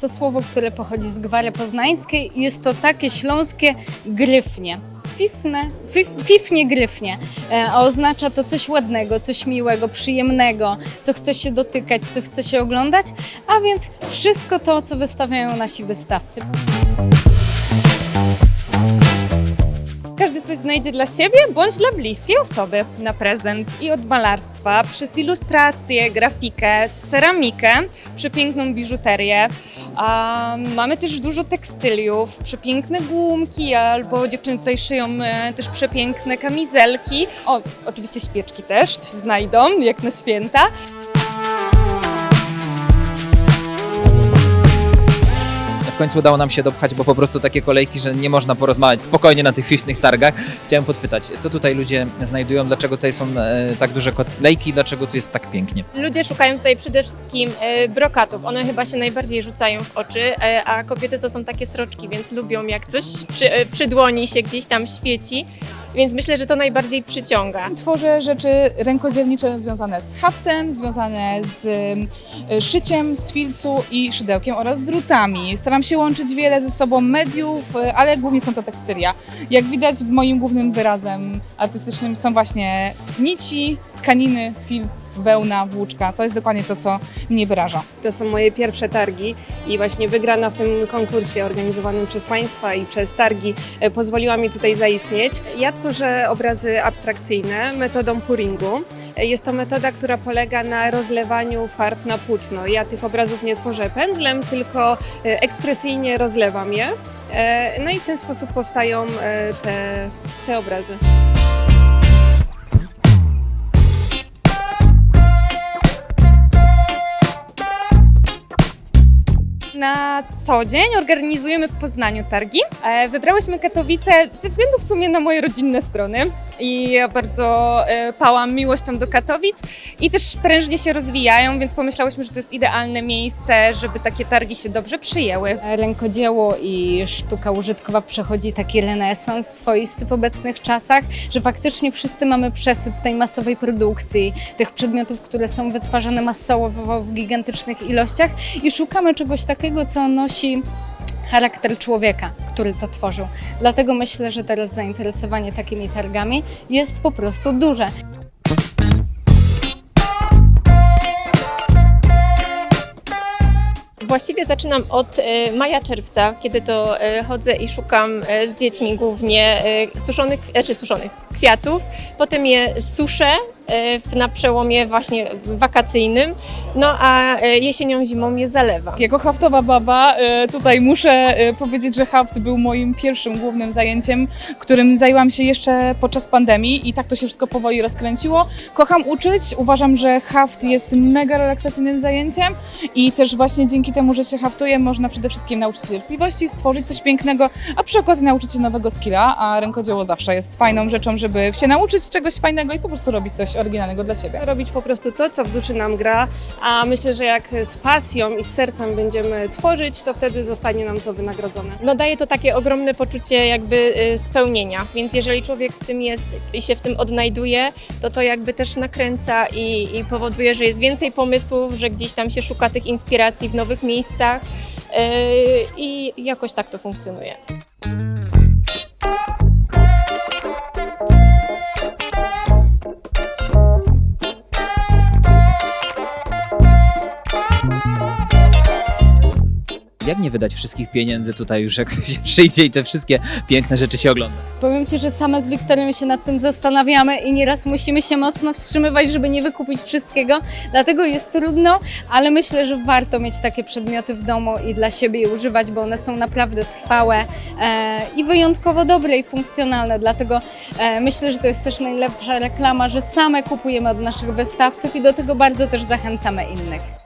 to słowo, które pochodzi z gwary poznańskiej i jest to takie śląskie gryfnie. Fifne, fif, fifnie gryfnie, e, a oznacza to coś ładnego, coś miłego, przyjemnego, co chce się dotykać, co chce się oglądać, a więc wszystko to, co wystawiają nasi wystawcy. Znajdzie dla siebie bądź dla bliskiej osoby na prezent. I od malarstwa, przez ilustrację, grafikę, ceramikę, przepiękną biżuterię. A mamy też dużo tekstyliów, przepiękne gumki, albo dziewczyny tutaj szyją e, też przepiękne kamizelki. O, oczywiście świeczki też się znajdą, jak na święta. W końcu udało nam się dopchać, bo po prostu takie kolejki, że nie można porozmawiać spokojnie na tych fifnych targach. Chciałem podpytać, co tutaj ludzie znajdują, dlaczego tutaj są e, tak duże kolejki, dlaczego tu jest tak pięknie? Ludzie szukają tutaj przede wszystkim e, brokatów. One chyba się najbardziej rzucają w oczy, e, a kobiety to są takie sroczki, więc lubią jak coś przy, przy dłoni się gdzieś tam świeci. Więc myślę, że to najbardziej przyciąga. Tworzę rzeczy rękodzielnicze związane z haftem, związane z y, szyciem, z filcu i szydełkiem oraz drutami. Staram się łączyć wiele ze sobą mediów, y, ale głównie są to tekstylia. Jak widać, moim głównym wyrazem artystycznym są właśnie nici, tkaniny, filc, wełna, włóczka. To jest dokładnie to, co mnie wyraża. To są moje pierwsze targi i właśnie wygrana w tym konkursie organizowanym przez państwa i przez targi e, pozwoliła mi tutaj zaistnieć. Ja tworzę obrazy abstrakcyjne metodą puringu. E, Jest to metoda, która polega na rozlewaniu farb na płótno. Ja tych obrazów nie tworzę pędzlem, tylko e, ekspresyjnie rozlewam je. No i w ten sposób powstają te, te obrazy. Na co dzień organizujemy w Poznaniu targi. E, Wybrałyśmy Katowice ze względu w sumie na moje rodzinne strony i ja bardzo e, pałam miłością do Katowic i też prężnie się rozwijają, więc pomyślałyśmy, że to jest idealne miejsce, żeby takie targi się dobrze przyjęły. Rękodzieło i sztuka użytkowa przechodzi taki renesans swoisty w obecnych czasach, że faktycznie wszyscy mamy przesyt tej masowej produkcji, tych przedmiotów, które są wytwarzane masowo w gigantycznych ilościach i szukamy czegoś takiego, co nosi charakter człowieka, który to tworzył. Dlatego myślę, że teraz zainteresowanie takimi targami jest po prostu duże. Właściwie zaczynam od e, maja, czerwca, kiedy to e, chodzę i szukam e, z dziećmi głównie suszonych, znaczy suszonych kwiatów. Potem je suszę na przełomie właśnie wakacyjnym, no a e, jesienią, zimą je zalewam. Jako haftowa baba e, tutaj muszę powiedzieć, że haft był moim pierwszym głównym zajęciem, którym zajęłam się jeszcze podczas pandemii i tak to się wszystko powoli rozkręciło. Kocham uczyć, uważam, że haft jest mega relaksacyjnym zajęciem i też właśnie dzięki temu, że się haftuje, można przede wszystkim nauczyć cierpliwości, stworzyć coś pięknego, a przy okazji nauczyć się nowego skilla, a rękodzieło zawsze jest fajną rzeczą, żeby się nauczyć czegoś fajnego i po prostu robić coś oryginalnego dla siebie. robić po prostu to, co w duszy nam gra, a myślę, że jak z pasją i z sercem będziemy tworzyć, to wtedy zostanie nam to wynagrodzone. No daje to takie ogromne poczucie jakby y, spełnienia, więc jeżeli człowiek w tym jest i się w tym odnajduje, to to jakby też nakręca i, i powoduje, że jest więcej pomysłów, że gdzieś tam się szuka tych inspiracji w nowych miejscach yy, i jakoś tak to funkcjonuje. Jak nie wydać wszystkich pieniędzy tutaj już, jak się przyjdzie i te wszystkie piękne rzeczy się ogląda? Powiem Ci, że same z Wiktorią się nad tym zastanawiamy i nieraz musimy się mocno wstrzymywać, żeby nie wykupić wszystkiego. Dlatego jest trudno, ale myślę, że warto mieć takie przedmioty w domu i dla siebie je używać, bo one są naprawdę trwałe e, i wyjątkowo dobre i funkcjonalne. Dlatego e, myślę, że to jest też najlepsza reklama, że same kupujemy od naszych wystawców i do tego bardzo też zachęcamy innych.